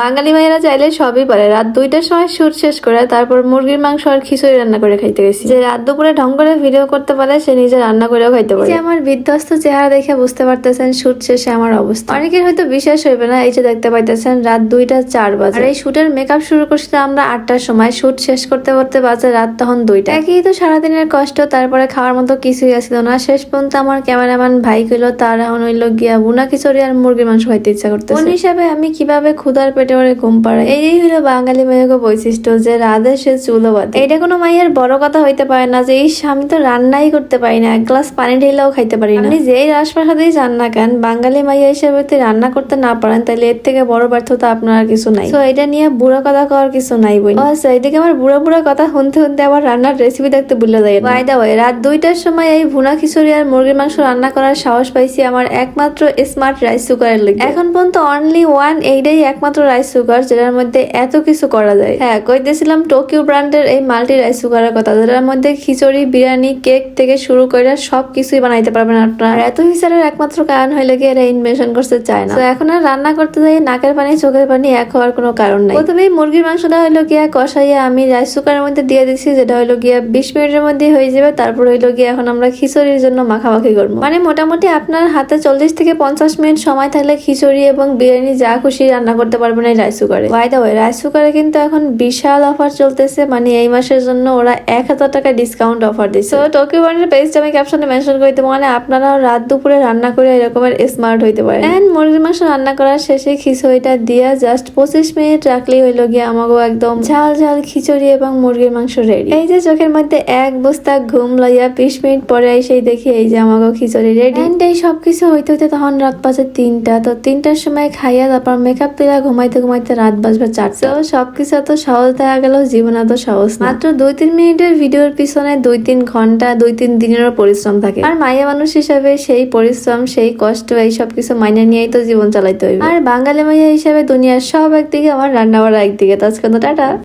বাঙালি মায়েরা চাইলে সবই পারে। রাত দুইটার সময় শুট শেষ করে তারপর মুরগির মাংস আর খিচুড়ি রান্না করে খাইতে গেছি। যে রাত দুপুরে ঢং করে ভিডিও করতে পারে সে নিজে রান্না করেও খাইতে পারে। আমার বিধ্বস্ত চেহারা দেখে বুঝতে পারতেছেন শুট শেষে আমার অবস্থা। অনেকের হয়তো বিশ্বাস হইবে না এই যে দেখতে পাইতেছেন রাত দুইটা চার বাজে। আর এই শুটের মেকআপ শুরু করছিলাম আমরা আটটার সময় শুট শেষ করতে করতে বাজে রাত তখন দুইটা। একই তো সারাদিনের কষ্ট তারপরে খাওয়ার মতো কিছুই আসছিল না। শেষ পর্যন্ত আমার ক্যামেরাম্যান ভাই কইলো তার এখন হইল গিয়া বুনা খিচুড়ি আর মুরগির মাংস খাইতে ইচ্ছা করতে কোন হিসাবে আমি কীভাবে ক্ষুধার পেটে ওরে ঘুম পাড়াই এই হলো বাঙালি মেয়ের বৈশিষ্ট্য যে রাধে সে চুলো বাঁধে। এটা কোনো মাইয়ের বড় কথা হইতে পারে না যে এই আমি তো রান্নাই করতে পারি না এক গ্লাস পানি ঢেলেও খাইতে পারি না। আপনি যেই রাজপ্রাসাদেই যান না কেন বাঙালি মাইয়া হিসেবে রান্না করতে না পারেন তাহলে এর থেকে বড় ব্যর্থতা আপনার আর কিছু নাই। তো এটা নিয়ে বুড়ো কথা কওয়ার কিছু নাই বই আচ্ছা এদিকে আমার বুড়ো বুড়ো কথা শুনতে শুনতে আবার রান্নার রেসিপি দেখতে ভুলে যায় বাই দা ওয়ে রাত দুইটার সময় এই ভুনা খিচুড়ি আর মুরগির মাংস রান্না করার সাহস পাইছি আমার একমাত্র স্মার্ট রাইস কুকারের লেগে। এখন পর্যন্ত অনলি ওয়ান এইটাই একমাত্র রাইস কুকার যেটার মধ্যে এত কিছু করা যায়। হ্যাঁ কইতেছিলাম টোকিও ব্র্যান্ডের এই মাল্টি রাইস কুকারের কথা, যেটার মধ্যে খিচুড়ি, বিরিয়ানি কেক থেকে শুরু করে সব কিছুই বানাইতে পারবেন আপনারা। এত ফিচারের একমাত্র কারণ হইলে গিয়ে এরা ইনভেশন করতে চায় না তো এখন আর রান্না করতে যাই, নাকের পানি, চোখের পানি, এক হওয়ার কোনো কারণ নাই। প্রথমেই মুরগির মাংসটা হইল গিয়া কষাইয়া আমি রাইস কুকারের মধ্যে দিয়ে দিচ্ছি যেটা হইল গিয়া বিশ মিনিটের মধ্যে হয়ে যাবে। তারপর হইল গিয়া এখন আমরা খিচুড়ির জন্য মাখামাখি করব। মানে মোটামুটি আপনার হাতে চল্লিশ থেকে পঞ্চাশ মিনিট সময় থাকলে খিচুড়ি এবং বিরিয়ানি যা খুশি রান্না করতে পারবেন এই রাইস কুকারে বাই দা ওয়ে রাইস কুকারে কিন্তু এখন বিশাল অফার চলতেছে মানে এই মাসের জন্য ওরা এক হাজার টাকা ডিসকাউন্ট অফার দিচ্ছে। তো টোকিও ব্র্যান্ডের পেজটা আমি ক্যাপশনে মেনশন করতে মানে আপনারাও রাত দুপুরে রান্না করে এরকমের স্মার্ট হইতে পারেন। এন্ড মুরগির মাংস রান্না করার শেষে খিচুড়িটা দিয়া জাস্ট পঁচিশ মিনিট রাখলেই হইল গিয়ে আমাকেও একদম ঝাল ঝাল খিচুড়ি এবং মুরগির মাংস রেডি এই যে চোখের মধ্যে এক বস্তা ঘুম লইয়া বিশ মিনিট পরে এসেই দেখি এই যে আমাকে খিচুড়ি রেডি এন্ড এই সবকিছু হইতে হইতে তখন রাত বাজে তিনটা, তো তিনটার সময় খাইয়া তারপর মেকআপ দিলা ঘুমাইতে ঘুমাইতে ঘুমাইতে রাত বাজবে চারটে। সবকিছু এত সহজ দেখা গেল জীবন এত সহজ মাত্র দুই তিন মিনিটের ভিডিওর পিছনে দুই তিন ঘণ্টা দুই তিন দিনেরও পরিশ্রম থাকে। আর মাইয়া মানুষ হিসাবে সেই পরিশ্রম সেই কষ্ট এই সব কিছু মাইনে নিয়েই তো জীবন চালাইতে হইবে। আর বাঙালি মাইয়া হিসাবে দুনিয়ার সব একদিকে আমার রান্না বাড়া একদিকে তাজ টাটা।